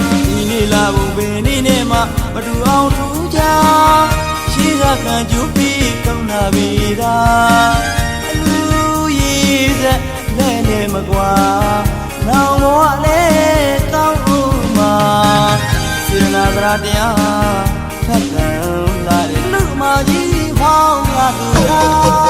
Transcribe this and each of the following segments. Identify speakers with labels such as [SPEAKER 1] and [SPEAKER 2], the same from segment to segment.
[SPEAKER 1] ဒီနေ့လာဖို့ဘယ်နေ့နဲ့မှမတူအောင်ထူးကြရှိကခံကျူပြီးကောင်းလာပြီသာအလူရည်စက်နဲ့နဲ့မကွာနောင်ဘဝလည်းကောင်းဦးမှာစေနာသရတရားထပ်ကံလာတဲ့လူမကြီးဖောင်းလာသူရာ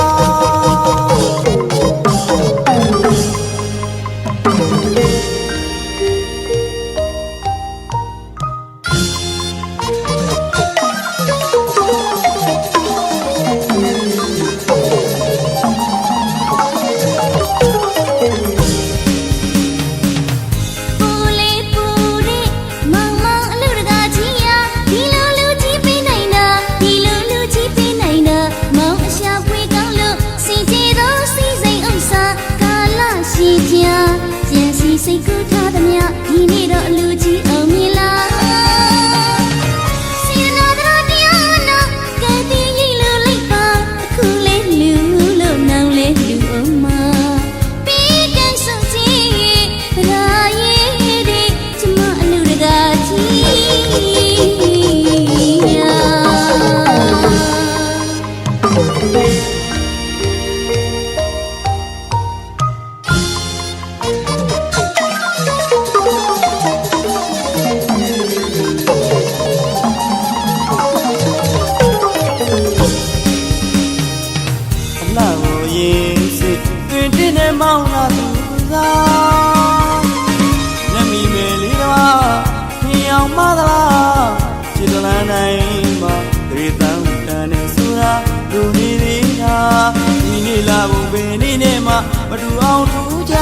[SPEAKER 2] မှမတူအောင်ထူးကြ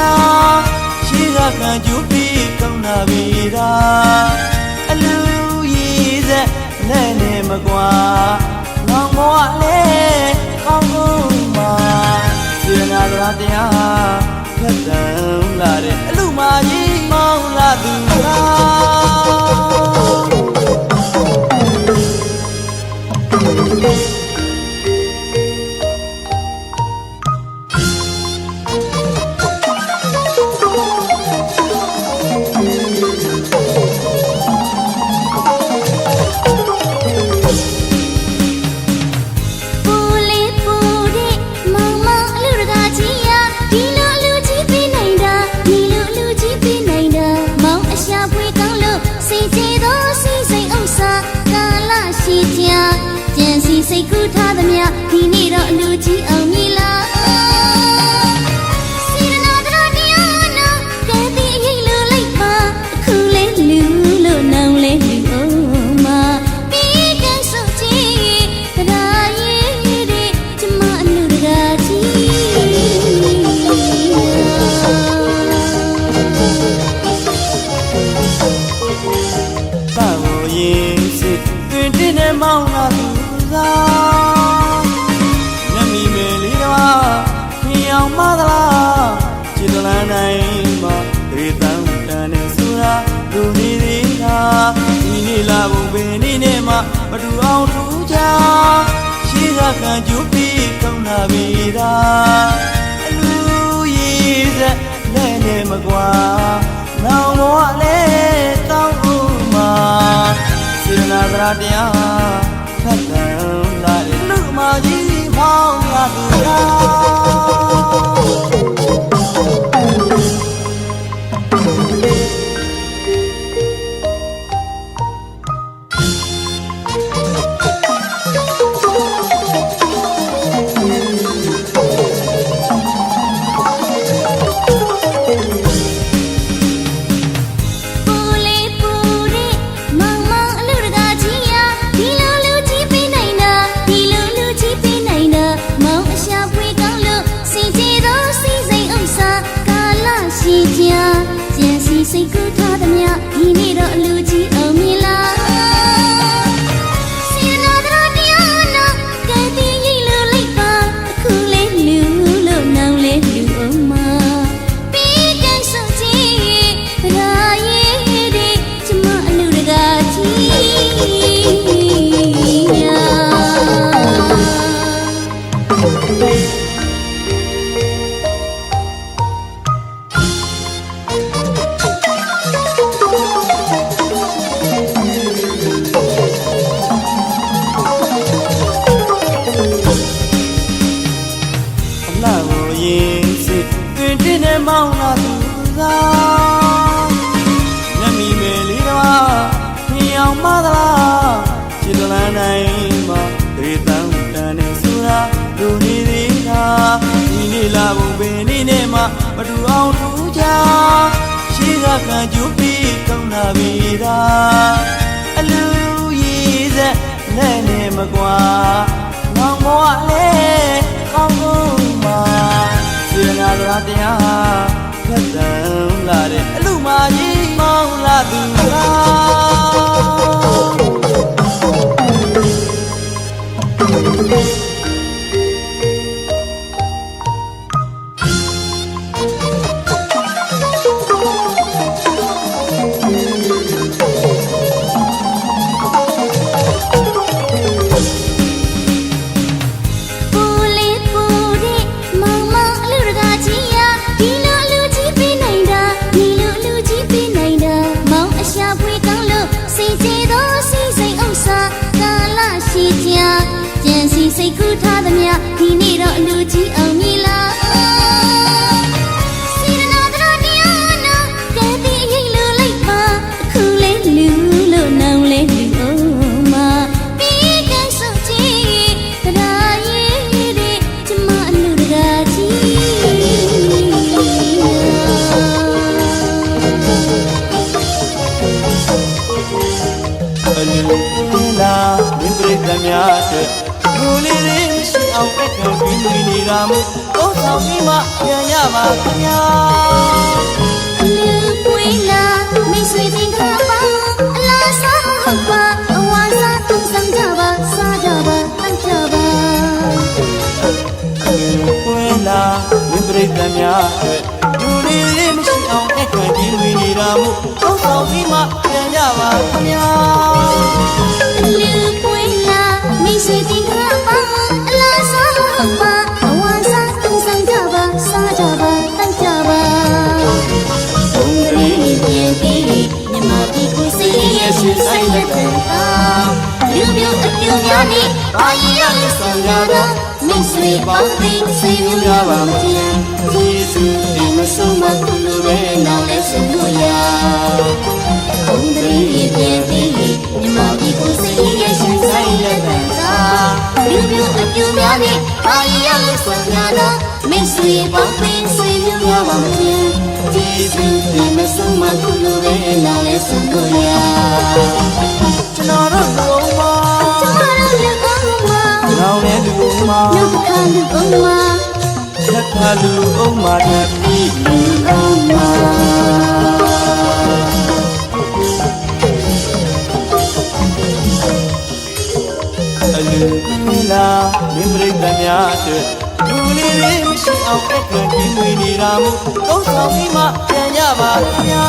[SPEAKER 2] ရှိကခံကျူ
[SPEAKER 1] ပြီးကောင်းလာပြီသာအလူရည်စက်နဲ့နဲ့မကွာနောင်ဘဝလည်းကောင်းကုန်မှာစေနာတော်တရားဖတ်တမ်းလာတဲ့အလူမကြီးမောင်းလာသူ
[SPEAKER 2] နဲ့မောင်းလာသူသာညမီမ
[SPEAKER 1] ယ်လေးတော့မြင်အောင်မသလားခြေတလန်းတိုင်းမှာဒေသံတန်နေဆိုတာလူနေသေးတာဒီနေ့လာဖို့ဘယ်နေ့နဲ့မှမတူအောင်ထူးကြရှိကခံကျူပြီးကောင်းလာပြီသာအလူရည်စက်နဲ့နဲ့မကွာနောင်ဘဝလည်းကောင်းဦးမှာစေနာသရတရား ဖတ်တမ်းလာတဲ့လူမကြီးဖောင်းလာသူရာ
[SPEAKER 2] ပူ တူအောင်
[SPEAKER 1] ထူကြရှိကခံကျူပြီးကောင်းတာပြီသာအလူရည်စက်နဲ့နေမကွာမောင်ဘဝလဲကောင်းကုန်မှာစေနာတော်တရား တများ
[SPEAKER 2] တဲ့လူလေးတွေမရှိအောင်အက်က
[SPEAKER 1] ပြီးနေနေတာမို့တော့ဆောင်ပြီးမှပြန်ရပါခင်ဗျာ
[SPEAKER 2] အလူပွေလာမိတ်ဆွေတင်ခါပါအလားစားဟုတ်ပါအဝါစားသူစံကြပါစားကြပါတောက်ကြပါ
[SPEAKER 1] အလူပွင့်လာမင်းပြိတ္တများတဲ့လူလေးတွေမရှိအောင်အက်ကပြီးနေနေတာမို့တော့ဆောင်ပြီးမှပြန်ရပါခင်ဗျာ
[SPEAKER 2] မြမပြည်ကိုစိတ်ရဲ့ရှိဆိုင်တဲ့တာလူမျိုးအပြူများနဲ့ဘာရရလဲဆောင်ရတော့မိတ်ဆွေပေါင်းသိစိတ်မျိုးများပါမကျန်ယေရှုဒီမဆုံးမကုလိုပဲနောက်လဲစလို့ရဘုံကလေးပြန်ပြီးမြမပြည်ကိုစိတ်ရဲ့ရှိဆိုင်တဲ့တာလူမျိုးအပြူများနဲ့ဘာရရလဲဆောင်ရတော့ မိတ်ဆွေပေါင်းသိစိတ်မျိုးများပါမကျန်ယေရှုဒီမဆုံးမကုလိုပဲနောက်လဲစလို့ရ
[SPEAKER 1] ကျွန်တော်တို့လူအောင်ပါ
[SPEAKER 2] ကျမတို့လူအောင်မှာ
[SPEAKER 1] နောင်နဲ့လူအောင်ပါ
[SPEAKER 2] လူပခါလူအောင်မှာ
[SPEAKER 1] သက်သာလူအောင်ပါတဲ့ပြီး
[SPEAKER 2] လူအောင်မှာ
[SPEAKER 1] အလူလာမင်းပြိတ္တများတဲ့လူလေးတွေ စိတ်အောင်ခက်ခဲပြီးမွေနေတာမို့သုံးဆောင်ပြီးမှပြန်ရပါခင်ဗျာ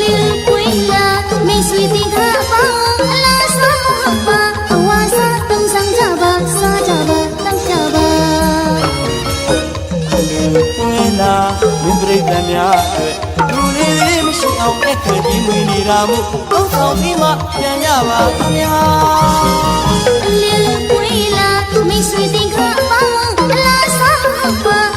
[SPEAKER 2] လင်းပွင့်လာမိတ်ဆွေတင်ခါပါအလားစားပါအဝါစားတုံးဆောင်ကြပါစားကြပါတောက်ကြပါ
[SPEAKER 1] လင်းပွင့်လာမင်းပြိတ္တများအတွက်လူလေးလေးမရှိအောင်ခက်ခဲပြီးမွေနေတာမို့သုံးဆောင်ပြီးမှပြန်ရပါခင်ဗျာ
[SPEAKER 2] လင်းပွင့်လာမိတ်ဆွေတင်ခါပါ 分